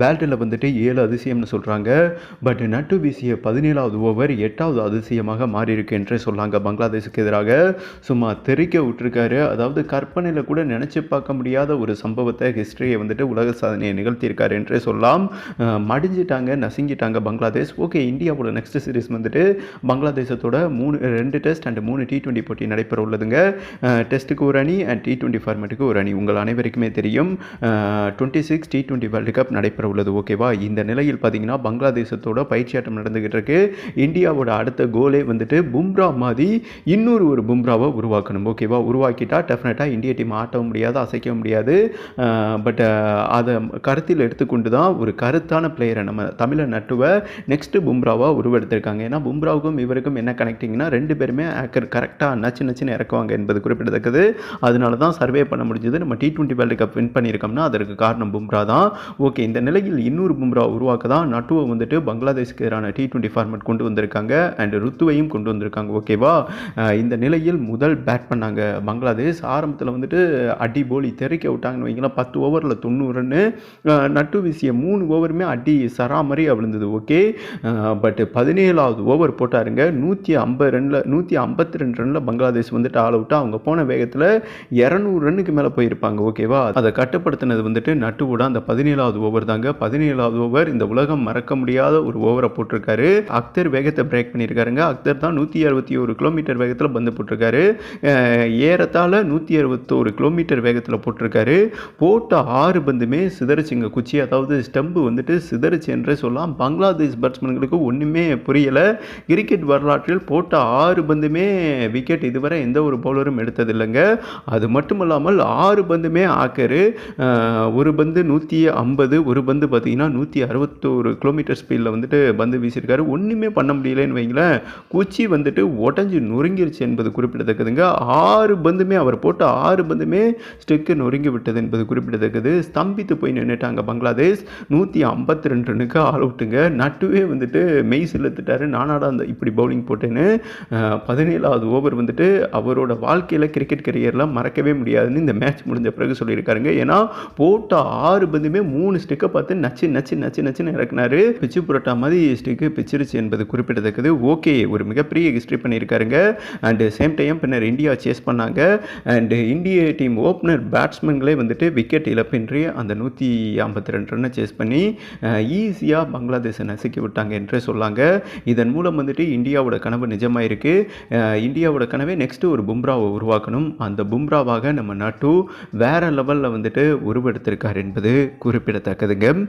Battle வந்துட்டு ஏழு அதிசயம்னு சொல்கிறாங்க பட் நட்டு வீசிய பதினேழாவது ஓவர் எட்டாவது அதிசயமாக மாறியிருக்கு என்றே சொல்லாங்க பங்களாதேஷுக்கு எதிராக. சும்மா தெறிக்க விட்டுருக்காரு. அதாவது கற்பனையில் கூட நினச்சி பார்க்க முடியாத ஒரு சம்பவத்தை ஹிஸ்ட்ரியை வந்துட்டு உலக சாதனையை நிகழ்த்தியிருக்காரு என்றே சொல்லலாம். மடிஞ்சிட்டாங்க நசுங்கிட்டாங்க பங்களாதேஷ். ஓகே இந்தியாவோட நெக்ஸ்ட் சீரிஸ் வந்துட்டு பங்களாதேசத்தோட மூணு ரெண்டு டெஸ்ட் அண்ட் மூணு டி டுவெண்ட்டி போட்டி நடைபெற உள்ளதுங்க. டெஸ்ட்டுக்கு ஒரு அணி அண்ட் டி டுவெண்ட்டி ஃபார்மேட்டுக்கு ஒரு அணி. உங்கள் அனைவருக்குமே தெரியும். Twenty six T twenty world cup நடைபெற உள்ளது. ஓகேவா இந்த நிலையில் பார்த்தீங்கன்னா பங்களாதேசத்தோட பயிற்சியாட்டம் நடந்துகிட்டு இருக்கு இந்தியாவோட அடுத்த கோலே வந்துட்டு பும்ரா மாதிரி இன்னொரு ஒரு பும்ராவை உருவாக்கணும். ஓகேவா உருவாக்கிட்டா டெஃபினட்டாக இந்திய டீம் ஆட்டவும் முடியாது அசைக்க முடியாது. பட் அதை கருத்தில் எடுத்துக்கொண்டு தான் ஒரு கருத்தான பிளேயரை நம்ம தமிழை நட்டுவை நெக்ஸ்ட் பும்ராவாக உருவெடுத்திருக்காங்க. ஏன்னா பும்ராவுக்கும் இவருக்கும் என்ன கனெக்டிங்னா ரெண்டு பேருமே ஆக்கர் கரெக்டாக நச்சு நச்சுன்னு இறக்குவாங்க என்பது குறிப்பிடத்தக்கது. அதனால தான் சர்வே பண்ண முடிஞ்சது. நம்ம T twenty world cup win பண்ணியிருக்கோம்னா அதற்கு காரணம் பும்ரா தான். ஓகே இந்த நிலையில் இன்னொரு பும்ரா உருவாக்க தான் நட்டுவை வந்துட்டு பங்களாதேஷ்க்கு எதிரான டி டுவெண்ட்டி ஃபார்மேட் கொண்டு வந்திருக்காங்க. அண்ட் ருத்துவையும் கொண்டு வந்திருக்காங்க. ஓகேவா இந்த நிலையில் முதல் பேட் பண்ணாங்க பங்களாதேஷ். ஆரம்பத்தில் வந்துட்டு அடி போலி தெறிக்க விட்டாங்கன்னு வைங்களேன். பத்து ஓவரில் தொண்ணூறு ரன்னு நட்டு வீசிய மூணு ஓவருமே அடி சராமரி விழுந்தது ஓகே பட் பதினேழாவது ஓவர் போட்டாருங்க. நூற்றி ஐம்பது ரனில் நூற்றி ஐம்பத்தி ரெண்டு ரனில் பங்களாதேஷ் வந்துட்டு ஆல் அவுட்டாக அவங்க போன வேகத்தில் இரநூறு ரன்னுக்கு மேலே போயிருப்பாங்க. ஓகேவா அதை கட்டுப்படுத்தினது வந்துட்டு நட்டுவோட அந்த பதினேழாவது ஓவர் தாங்க. பதினேழாவது ஓவர் இந்த உலகம் மறக்க முடியாத ஒரு ஓவரை போட்டிருக்காரு. அக்தர் வேகத்தை பிரேக் பண்ணியிருக்காருங்க. அக்தர் தான் நூற்றி அறுபத்தி ஒரு கிலோமீட்டர் வேகத்தில் பந்து போட்டிருக்காரு. ஏறத்தால் ஏறத்தாழ நூற்றி அறுபத்தோரு கிலோமீட்டர் வேகத்தில் போட்டிருக்காரு. போட்ட ஆறு பந்துமே சிதறிச்சுங்க. குச்சி அதாவது ஸ்டம்பு வந்துட்டு சிதறிச்சு என்றே சொல்லலாம். பங்களாதேஷ் பேட்ஸ்மேன்களுக்கு ஒன்றுமே புரியலை. கிரிக்கெட் வரலாற்றில் போட்ட ஆறு பந்துமே விக்கெட் இதுவரை எந்த ஒரு பவுலரும் எடுத்ததில்லைங்க. அது மட்டும் இல்லாமல் ஆறு பந்துமே ஆக்கரு. ஒரு பந்து நூற்றி ஐம்பது ஒரு பந்து பார்த்தீங்கன்னா நூற்றி அறுபத்தோரு கிலோமீட்டர் ஸ்பீடில் வந்துட்டு பந்து வீசியிருக்காரு. ஒன்றுமே பண்ண முடியலன்னு வைங்களேன். குச்சி வந்துட்டு உடஞ்சி நொறுங்கிருச்சு என்பது குறிப்பிடத்தக்கதுங்க. ஆறு பந்துமே அவர் போட்ட ஆறு பந்துமே ஸ்டெக்கு நொறுங்கி விட்டது என்பது குறிப்பிடத்தக்கது. ஸ்தம்பித்து போய் நின்றுட்டாங்க பங்களாதேஷ். நூற்றி ஐம்பத்தி ரெண்டு ரன்னுக்கு ஆல் அவுட்டுங்க. நட்டுவே வந்துட்டு மெய் செலுத்திட்டாரு. நானாடா அந்த இப்படி பவுலிங் போட்டேன்னு பதினேழாவது ஓவர் வந்துட்டு அவரோட வாழ்க்கையில் கிரிக்கெட் கரியரில் மறக்கவே முடியாதுன்னு இந்த மேட்ச் முடிஞ்ச பிறகு சொல்லியிருக்காருங்க. ஏன்னா போட்ட ஆறு பந்துமே மூணு ஸ்டெக்கை பார்த்து நச்சு நச்சு நச்சு நச்சுன்னு இறக்குனாரு. பிச்சு புரட்டா மாதிரி ஸ்டிக்கு பிச்சிருச்சு என்பது குறிப்பிடத்தக்கது. ஓகே ஒரு மிகப்பெரிய ஹிஸ்ட்ரி பண்ணியிருக்காருங்க. அண்டு சேம் டைம் பின்னர் இந்தியா சேஸ் பண்ணாங்க. அண்டு இந்திய டீம் ஓப்பனர் பேட்ஸ்மேன்களே வந்துட்டு விக்கெட் இழப்பின்றி அந்த நூற்றி ஐம்பத்தி ரெண்டு ரன்னை சேஸ் பண்ணி ஈஸியாக பங்களாதேஷை நசுக்கி விட்டாங்க என்றே சொல்லாங்க. இதன் மூலம் வந்துட்டு இந்தியாவோட கனவு நிஜமாயிருக்கு. அஹ் இந்தியாவோட கனவே நெக்ஸ்ட்டு ஒரு பும்ராவை உருவாக்கணும். அந்த பும்ராவாக நம்ம நட்டு வேற லெவலில் வந்துட்டு உருவெடுத்திருக்கார் என்பது குறிப்பிடத்தக்கதுங்க. game